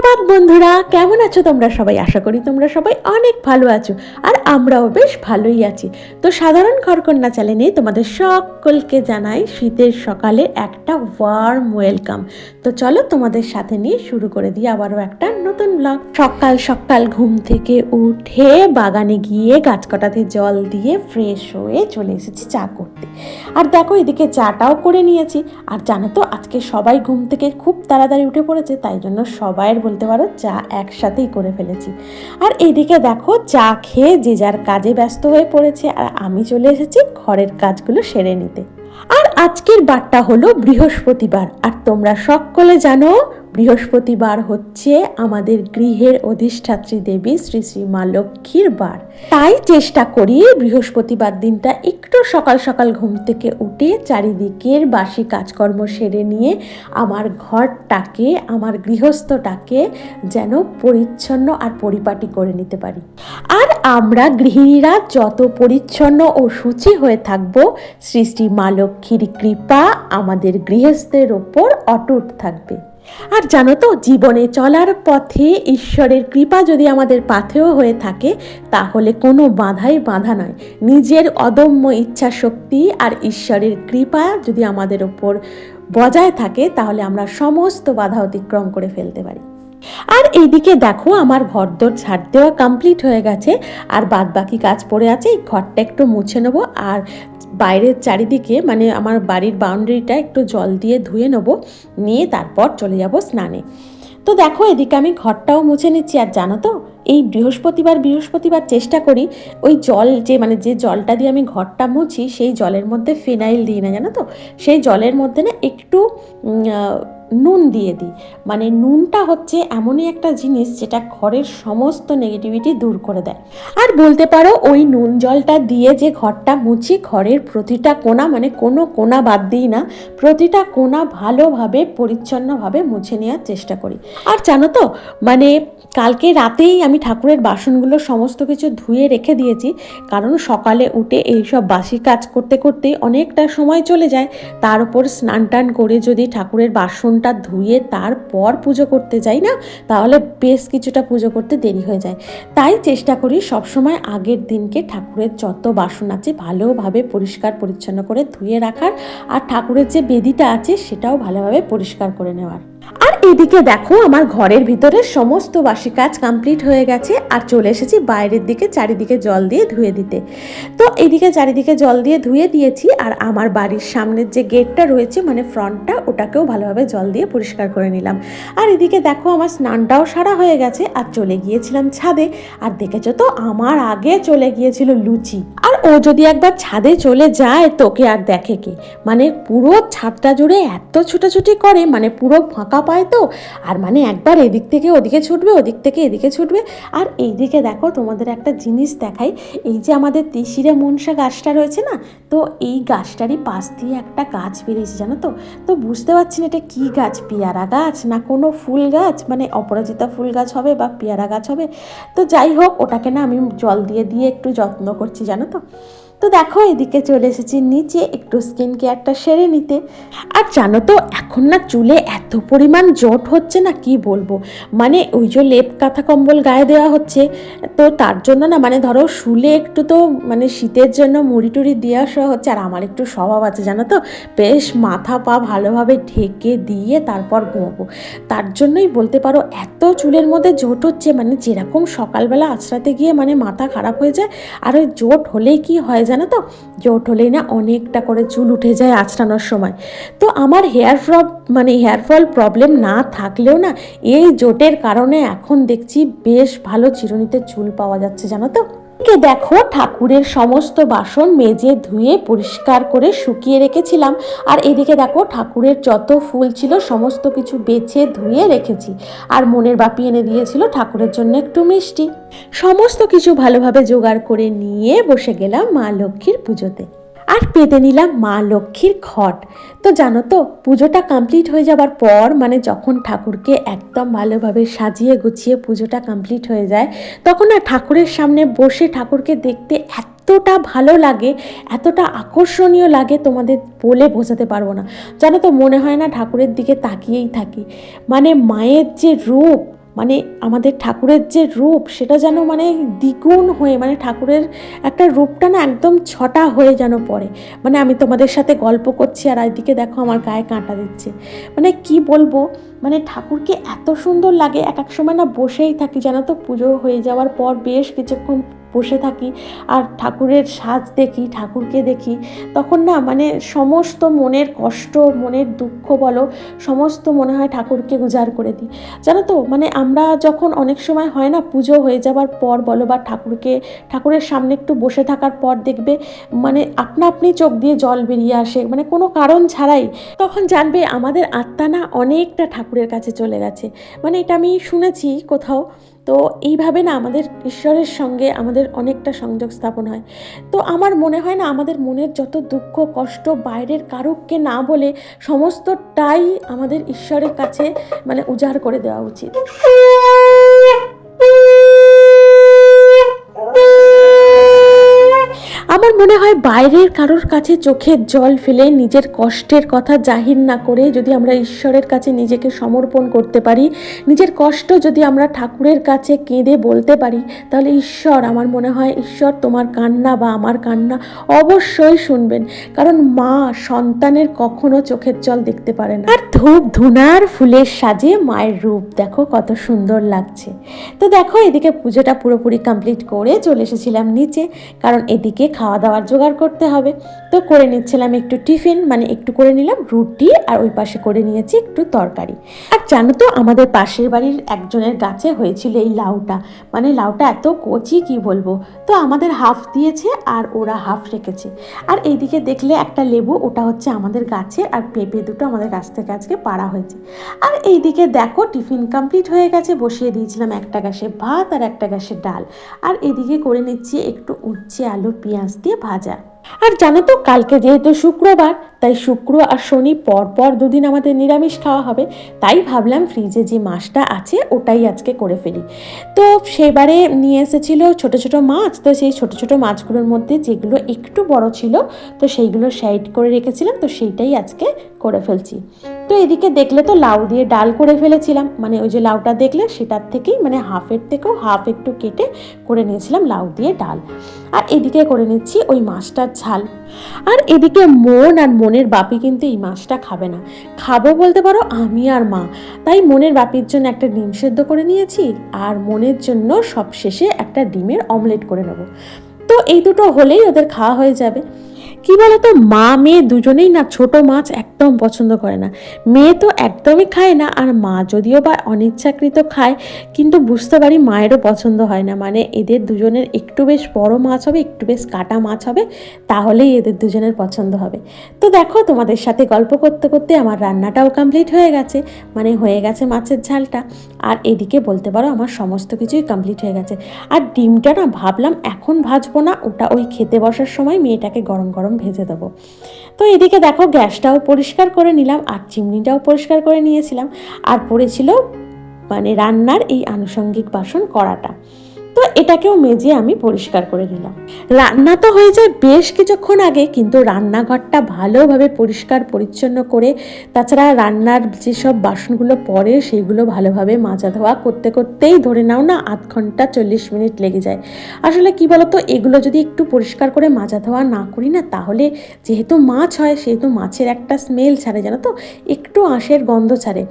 সুপ্রভাত বন্ধুরা। কেমন আছো তোমরা সবাই? আশা করি তোমরা সবাই অনেক ভালো আছো আর আমরাও বেশ ভালোই আছি। তো সাধারণ খড়কন্যা চ্যানেলে তোমাদের সকলকে জানাই শীতের সকালে একটা ওয়ার্ম ওয়েলকাম তো চলো তোমাদের সাথে নিয়ে শুরু করে দিই আবারও একটা নতুন ব্লগ সকাল সকাল ঘুম থেকে উঠে বাগানে গিয়ে গাছ কটাতে জল দিয়ে ফ্রেশ হয়ে চলে এসেছি চা করতে। আর দেখো এদিকে চাটাও করে নিয়েছি। আর জানো তো, আজকে সবাই ঘুম থেকে খুব তাড়াতাড়ি উঠে পড়েছে, তাই জন্য সবাইয়ের বলতে পারো, চা একসাথেই করে ফেলেছি। আর এদিকে দেখো, চা খেয়ে যে যার কাজে ব্যস্ত হয়ে পড়েছে, আর আমি চলে এসেছি ঘরের কাজগুলো সেরে নিতে। আর আজকের বারটা হলো বৃহস্পতিবার, আর তোমরা সকলে জানো বৃহস্পতিবার হচ্ছে আমাদের গৃহের অধিষ্ঠাত্রী দেবী শ্রী শ্রী মা লক্ষ্মীর বার। তাই চেষ্টা করি বৃহস্পতিবার দিনটা একটু সকাল সকাল ঘুম থেকে উঠে চারিদিকের বাসি কাজকর্ম সেরে নিয়ে আমার ঘরটাকে, আমার গৃহস্থটাকে যেন পরিচ্ছন্ন আর পরিপাটি করে নিতে পারি। আর আমরা গৃহিণীরা যত পরিচ্ছন্ন ও সূচি হয়ে থাকব, শ্রী শ্রী মা লক্ষ্মীর কৃপা আমাদের গৃহস্থের ওপর অটুট থাকবে। আর জানো তো, জীবনে চলার পথে ঈশ্বরের কৃপা যদি আমাদের পাথেও হয়ে থাকে, তাহলে কোনো বাধাই বাধা নয়। নিজের অদম্য ইচ্ছা শক্তি আর ঈশ্বরের কৃপা যদি আমাদের ওপর বজায় থাকে, তাহলে আমরা সমস্ত বাধা অতিক্রম করে ফেলতে পারি। আর এইদিকে দেখো, আমার ঘরদোর ঝাড় দেওয়া কমপ্লিট হয়ে গেছে, আর বাদ বাকি কাজ পড়ে আছে, এই ঘরটা একটু মুছে নেব, আর বাইরের চারিদিকে মানে আমার বাড়ির বাউন্ডারিটা একটু জল দিয়ে ধুয়ে নেব, নিয়ে তারপর চলে যাব স্নানে। তো দেখো, এদিকে আমি ঘরটাও মুছে নিচ্ছি, আর জানো তো এই বৃহস্পতিবার বৃহস্পতিবার চেষ্টা করি ওই জল যে মানে যে জলটা দিয়ে আমি ঘরটা মুছি, সেই জলের মধ্যে ফিনাইল দিই না, জানো তো? সেই জলের মধ্যে না একটু নুন দিয়ে দিই। মানে নুনটা হচ্ছে এমনই একটা জিনিস যেটা ঘরের সমস্ত নেগেটিভিটি দূর করে দেয়। আর বলতে পারো ওই নুন জলটা দিয়ে যে ঘরটা মুছি, ঘরের প্রতিটা কোণা মানে কোনো কোণা বাদ দিই না, প্রতিটা কোণা ভালোভাবে, পরিচ্ছন্নভাবে মুছে নেওয়ার চেষ্টা করি। আর জানো তো মানে কালকে রাতেই আমি ঠাকুরের বাসনগুলো সমস্ত কিছু ধুয়ে রেখে দিয়েছি, কারণ সকালে উঠে এইসব বাসি কাজ করতে করতেই অনেকটা সময় চলে যায়। তার উপর স্নান টান করে যদি ঠাকুরের বাসনটা ধুয়ে তারপর পুজো করতে যাই না? তাহলে বেশ কিছুটা পুজো করতে দেরি হয়ে যায়। তাই চেষ্টা করি সবসময় আগের দিনকে ঠাকুরের যত বাসন আছে ভালোভাবে পরিষ্কার পরিচ্ছন্ন করে ধুয়ে রাখার, আর ঠাকুরের যে বেদিটা আছে সেটাও ভালোভাবে পরিষ্কার করে নেওয়ার। আর এদিকে দেখো, আমার ঘরের ভিতরে সমস্ত বাসি কাজ কমপ্লিট হয়ে গেছে আর চলে এসেছি বাইরের দিকে চারিদিকে জল দিয়ে ধুয়ে দিতে। তো এদিকে চারিদিকে জল দিয়ে ধুয়ে দিয়েছি আর আমার বাড়ির সামনের যে গেটটা রয়েছে মানে ফ্রন্টটা, ওটাকেও ভালোভাবে জল দিয়ে পরিষ্কার করে নিলাম। আর এদিকে দেখো, আমার স্নানটাও সারা হয়ে গেছে আর চলে গিয়েছিলাম ছাদে। আর দেখেছ তো, আমার আগে চলে গিয়েছিল লুচি। আর ও যদি একবার ছাদে চলে যায়, তোকে আর দেখে কে? মানে পুরো ছাদটা জুড়ে এত ছুটাছুটি করে মানে পুরো ফাঁকা পায় তো? আর মানে একবার এদিক থেকে ওদিকে ছুটবে, ওদিক থেকে এদিকে ছুটবে। আর এইদিকে দেখো তোমাদের একটা জিনিস দেখাই। এই যে আমাদের তিসিরে মনসা গাছটা রয়েছে না? তো এই গাছটারই পাশ দিয়ে একটা গাছ বেরিয়েছে, জানো তো? তো বুঝতে পারছি না এটা কী গাছ, পেয়ারা গাছ না কোনো ফুল গাছ? মানে অপরাজিতা ফুল গাছ হবে বা পেয়ারা গাছ হবে? তো যাই হোক, ওটাকে না আমি জল দিয়ে দিয়ে একটু যত্ন করছি, জানো তো? তো দেখো এদিকে চলে এসেছি নিচে, একটু স্কিন কেয়ারটা সেরে নিতে। আর জানো তো এখন না চুলে এত পরিমাণ জট হচ্ছে না কি বলব? মানে ওই যে লেপ কাঁথা কম্বল গায়ে দেওয়া হচ্ছে, তো তার জন্য না মানে ধরো শুলে একটু তো মানে শীতের জন্য মুড়ি টুড়ি দিয়ে আসা হচ্ছে, আর আমার একটু স্বভাব আছে, জানো তো? বেশ মাথা পা ভালোভাবে ঢেকে দিয়ে তারপর ঘুমাবো। তার জন্যই বলতে পারো এত চুলের মধ্যে জোট হচ্ছে মানে যেরকম সকালবেলা আছড়াতে গিয়ে মানে মাথা খারাপ হয়ে যায়, আর ওই জোট হলেই কি হয় জানো তো? জোট হলেই না অনেকটা করে চুল উঠে যায় আছড়ানোর সময়। তো আমার হেয়ার ফ্রব মানে হেয়ার ফল প্রবলেম না থাকলেও না, এই জোটের কারণে এখন দেখছি বেশ ভালো চিরুনিতে চুল পাওয়া যাচ্ছে, জানো তো? কে দেখো, ঠাকুরের সমস্ত বাসন মেজে ধুয়ে পরিষ্কার করে শুকিয়ে রেখেছিলাম। আর এদিকে দেখো, ঠাকুরের যত ফুল ছিল সমস্ত কিছু বেছে ধুয়ে রেখেছি। আর মনের বাপি এনে দিয়েছিল ঠাকুরের জন্য একটু মিষ্টি। সমস্ত কিছু ভালোভাবে জোগাড় করে নিয়ে বসে গেলাম মা লক্ষ্মীর পুজোতে। আর পেতে নিলাম মা লক্ষ্মীর ঘট তো জানো তো, পুজোটা কমপ্লিট হয়ে যাবার পর মানে যখন ঠাকুরকে একদম ভালোভাবে সাজিয়ে গুছিয়ে পুজোটা কমপ্লিট হয়ে যায়, তখন না ঠাকুরের সামনে বসে ঠাকুরকে দেখতে এত এতটা ভালো লাগে, এতটা আকর্ষণীয় লাগে, তোমাদের বলে বোঝাতে পারব না। জানো তো, মনে হয় না ঠাকুরের দিকে তাকিয়েই থাকি। মানে মায়ের যে রূপ মানে আমাদের ঠাকুরের যে রূপ, সেটা যেন মানে দ্বিগুণ হয়ে মানে ঠাকুরের একটা রূপটা না একদম ছটা হয়ে যেন পড়ে। মানে আমি তোমাদের সাথে গল্প করছি আর এদিকে দেখো আমার গায়ে কাঁটা দিচ্ছে। মানে কি বলব? মানে ঠাকুরকে এত সুন্দর লাগে, এক এক সময় না বসেই থাকি, যেন তো পুজো হয়ে যাওয়ার পর বেশ কিছুক্ষণ বসে থাকি আর ঠাকুরের সাজ দেখি, ঠাকুরকে দেখি, তখন না মানে সমস্ত মনের কষ্ট, মনের দুঃখ বলো, সমস্ত মনে হয় ঠাকুরকে উজাড় করে দিই। জানো তো মানে আমরা যখন অনেক সময় হয় না পুজো হয়ে যাবার পর বলো বা ঠাকুরকে, ঠাকুরের সামনে একটু বসে থাকার পর দেখবে মানে আপনা আপনি চোখ দিয়ে জল বেরিয়ে আসে মানে কোনো কারণ ছাড়াই। তখন জানবে আমাদের আত্মা না অনেকটা ঠাকুরের কাছে চলে গেছে। মানে এটা আমি শুনেছি কোথাও। তো এইভাবে না আমাদের ঈশ্বরের সঙ্গে আমাদের অনেকটা সংযোগ স্থাপন হয়। তো আমার মনে হয় না আমাদের মনের যত দুঃখ, কষ্ট বাইরের কারুককে না বলে সমস্তটাই আমাদের ঈশ্বরের কাছে মানে উজাড় করে দেওয়া উচিত আমার মনে হয় বাইরের কারোর কাছে চোখের জল ফেলে নিজের কষ্টের কথা জাহির না করে যদি আমরা ঈশ্বরের কাছে নিজেকে সমর্পণ করতে পারি, নিজের কষ্ট যদি আমরা ঠাকুরের কাছে কেঁদে বলতে পারি, তাহলে ঈশ্বর, আমার মনে হয় ঈশ্বর তোমার কান্না বা আমার কান্না অবশ্যই শুনবেন। কারণ মা সন্তানের কখনো চোখের জল দেখতে পারে না। আর ধূপ ধুনার ফুলের সাজে মায়ের রূপ, দেখো কত সুন্দর লাগছে। তো দেখো, এদিকে পুজোটা পুরোপুরি কমপ্লিট করে চলে এসেছিলাম নিচে, কারণ এদিকে খাওয়া দাওয়ার জোগাড় করতে হবে। তো করে নিচ্ছিলাম একটু টিফিন মানে একটু করে নিলাম রুটি আর ওই পাশে করে নিয়েছি একটু তরকারি। আর জানো তো, আমাদের পাশের বাড়ির একজনের গাছে হয়েছিল এই লাউটা। মানে লাউটা এত কচি, কি বলব? তো আমাদের হাফ দিয়েছে আর ওরা হাফ রেখেছে। আর এইদিকে দেখলে একটা লেবু, ওটা হচ্ছে আমাদের গাছে আর পেঁপে দুটো আমাদের গাছ থেকে আজকে পাড়া হয়েছে। আর এইদিকে দেখো, টিফিন কমপ্লিট হয়ে গেছে, বসিয়ে দিয়েছিলাম একটা গ্যাসে ভাত আর একটা গ্যাসে ডাল। আর এদিকে করে নিচ্ছি একটু উচ্ছে আলু, পেঁয়াজ দিয়ে ভাজা। আর জানো তো কালকে যেহেতু শুক্রবার তাই শুক্র আর শনি পর পর দুদিন আমাদের নিরামিষ খাওয়া হবে। তাই ভাবলাম ফ্রিজে যে মাছটা আছে, ওটাই আজকে করে ফেলি। তো সেবারে নিয়ে এসেছিল ছোট ছোট মাছ, তো সেই ছোট ছোট মাছগুলোর মধ্যে যেগুলো একটু বড় ছিল, তো সেইগুলো সাইড করে রেখেছিলাম, তো সেইটাই আজকে করে ফেলছি। তো এদিকে দেখলে তো লাউ দিয়ে ডাল করে ফেলেছিলাম মানে ওই যে লাউটা দেখলে সেটার থেকেই মানে হাফের থেকেও হাফ একটু কেটে করে নিয়েছিলাম লাউ দিয়ে ডাল। আর এদিকে করে নিচ্ছি ওই মাছটার ঝাল। আর এদিকে মন আর মনের বাপি কিন্তু এই মাছটা খাবে না। খাব বলতে পারো আমি আর মা। তাই মনের বাপির জন্য একটা ডিম সেদ্ধ করে নিয়েছি আর মনের জন্য সবশেষে একটা ডিমের অমলেট করে নেব। তো এই দুটো হলেই ওদের খাওয়া হয়ে যাবে। কি বলতো, মা, মেয়ে দুজনেই না ছোট মাছ একদম পছন্দ করে না। মেয়ে তো একদমই খায় না আর মা যদিও বা অনিচ্ছাকৃত খায়, কিন্তু বুঝতে পারি মায়েরও পছন্দ হয় না। মানে এদের দুজনের একটু বেশ বড় মাছ হবে, একটু বেশ কাটা মাছ হবে, তাহলেই এদের দুজনের পছন্দ হবে। তো দেখো, তোমাদের সাথে গল্প করতে করতে আমার রান্নাটাও কমপ্লিট হয়ে গেছে মানে হয়ে গেছে মাছের ঝালটা। আর এদিকে বলতে পারো, আমার সমস্ত কিছুই কমপ্লিট হয়ে গেছে। আর ডিমটা না ভাবলাম এখন ভাজবো না, ওটা ওই খেতে বসার সময় মেয়েটাকে গরম গরম ভেজে দেবো। তো এদিকে দেখো গ্যাসটাও পরিষ্কার করে নিলাম, আর চিমনিটাও পরিষ্কার করে নিয়েছিলাম, আর পড়েছিল মানে রান্নার এই আনুষঙ্গিক বাসন করাটা। তো এটাকেও মেজে আমি পরিষ্কার করে নিলাম। রান্না তো হয়ে যায় বেশ কিছুক্ষণ আগে, কিন্তু রান্নাঘরটা ভালোভাবে পরিষ্কার, পরিচ্ছন্ন করে, তাছাড়া রান্নার যেসব বাসনগুলো পরে সেইগুলো ভালোভাবে মাজা ধোয়া করতে করতেই ধরে নাও না আধ ঘণ্টা চল্লিশ মিনিট লেগে যায়। আসলে কি বলতো, এগুলো যদি একটু পরিষ্কার করে মাজা ধোয়া না করি না, তাহলে যেহেতু মাছ হয়, সেহেতু মাছের একটা স্মেল ছাড়ে, জানো তো? একটু আঁশের গন্ধ ছাড়ে।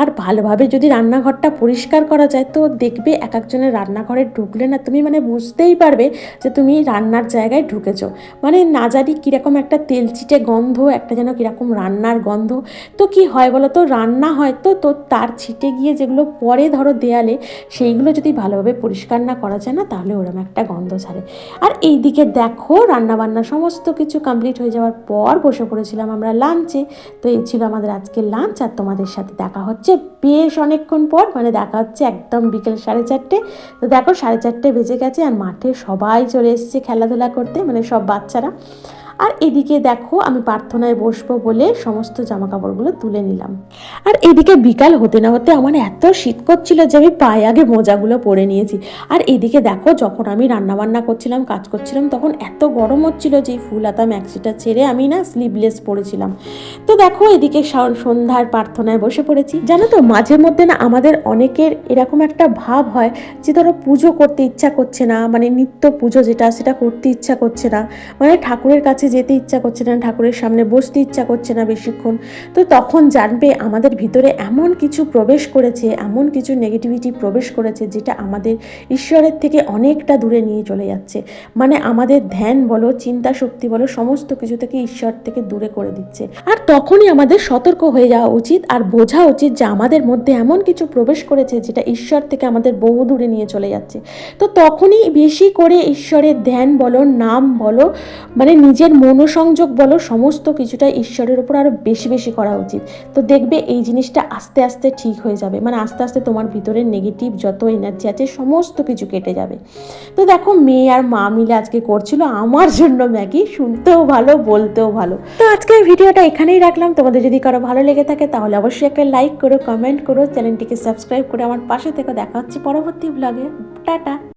আর ভালোভাবে যদি রান্নাঘরটা পরিষ্কার করা যায়, তো দেখবে এক একজনের রান্নাঘরের ঢুকলে না, তুমি মানে বুঝতেই পারবে যে তুমি রান্নার জায়গায় ঢুকেছো। মানে না জানি কীরকম একটা তেলচিটে গন্ধ, একটা যেন কীরকম রান্নার গন্ধ। তো কি হয় বলো তো, রান্না হয় তো তো তার ছিটে গিয়ে যেগুলো পরে ধরো দেয়ালে, সেইগুলো যদি ভালোভাবে পরিষ্কার না করা যায় না, তাহলে ওরকম একটা গন্ধ ছাড়ে। আর এই দিকে দেখো রান্না বান্না সমস্ত কিছু কমপ্লিট হয়ে যাওয়ার পর বসে পড়েছিলাম আমরা লাঞ্চে তো এই ছিল আমাদের আজকে লাঞ্চ আর তোমাদের সাথে দেখা হচ্ছে বেশ অনেকক্ষণ পর মানে দেখা হচ্ছে একদম বিকেল সাড়ে চারটে। তো দেখো সাড়ে চারটে বেজে গেছে আর মাঠে সবাই চলে এসছে খেলাধুলা করতে মানে সব বাচ্চারা। আর এদিকে দেখো, আমি প্রার্থনায় বসবো বলে সমস্ত জামা কাপড়গুলো তুলে নিলাম। আর এদিকে বিকাল হতে না হতে আমার এত শীত করছিল যে আমি পায়ে আগে মোজাগুলো পরে নিয়েছি। আর এদিকে দেখো, যখন আমি রান্না বান্না করছিলাম, কাজ করছিলাম, তখন এত গরম হচ্ছিল যে ফুল হাতা ম্যাক্সিটা ছেড়ে আমি না স্লিভলেস পরেছিলাম তো দেখো, এদিকে সন্ধ্যার প্রার্থনায় বসে পড়েছি। জানো তো, মাঝে মধ্যে না আমাদের অনেকের এরকম একটা ভাব হয় যে ধরো পুজো করতে ইচ্ছা করছে না মানে নিত্য পুজো যেটা, সেটা করতে ইচ্ছা করছে না। মানে ঠাকুরের কাছে যেতে ইচ্ছা করছে না, ঠাকুরের সামনে বসতে ইচ্ছা করছে না বেশিক্ষণ। তো তখন জানবে আমাদের ভিতরে এমন কিছু প্রবেশ করেছে, এমন কিছু নেগেটিভিটি প্রবেশ করেছে, যেটা আমাদের ঈশ্বরের থেকে অনেকটা দূরে নিয়ে চলে যাচ্ছে। মানে আমাদের ধ্যান বলো, চিন্তা শক্তি বলো, সমস্ত কিছু থেকে ঈশ্বর থেকে দূরে করে দিচ্ছে। আর তখনই আমাদের সতর্ক হয়ে যাওয়া উচিত আর বোঝা উচিত যে আমাদের মধ্যে এমন কিছু প্রবেশ করেছে, যেটা ঈশ্বর থেকে আমাদের বহু দূরে নিয়ে চলে যাচ্ছে। তো তখনই বেশি করে ঈশ্বরের ধ্যান বলো, নাম বলো মানে নিজের মনোসংযোগ বলো, সমস্ত কিছুটা ঈশ্বরের উপর আরও বেশি বেশি করা উচিত। তো দেখবে এই জিনিসটা আস্তে আস্তে ঠিক হয়ে যাবে। মানে আস্তে আস্তে তোমার ভিতরের নেগেটিভ যত এনার্জি আছে, সমস্ত কিছু কেটে যাবে। তো দেখো, মেয়ে আর মা মিলে আজকে করছিল আমার জন্য ম্যাগি। শুনতেও ভালো, বলতেও ভালো। তো আজকে ভিডিওটা এখানেই রাখলাম। তোমাদের যদি কারও ভালো লেগে থাকে, তাহলে অবশ্যই একটা লাইক করো কমেন্ট করো, চ্যানেলটিকে সাবস্ক্রাইব করে আমার পাশে থেকে। দেখা হচ্ছে পরবর্তী ব্লগে টাটা!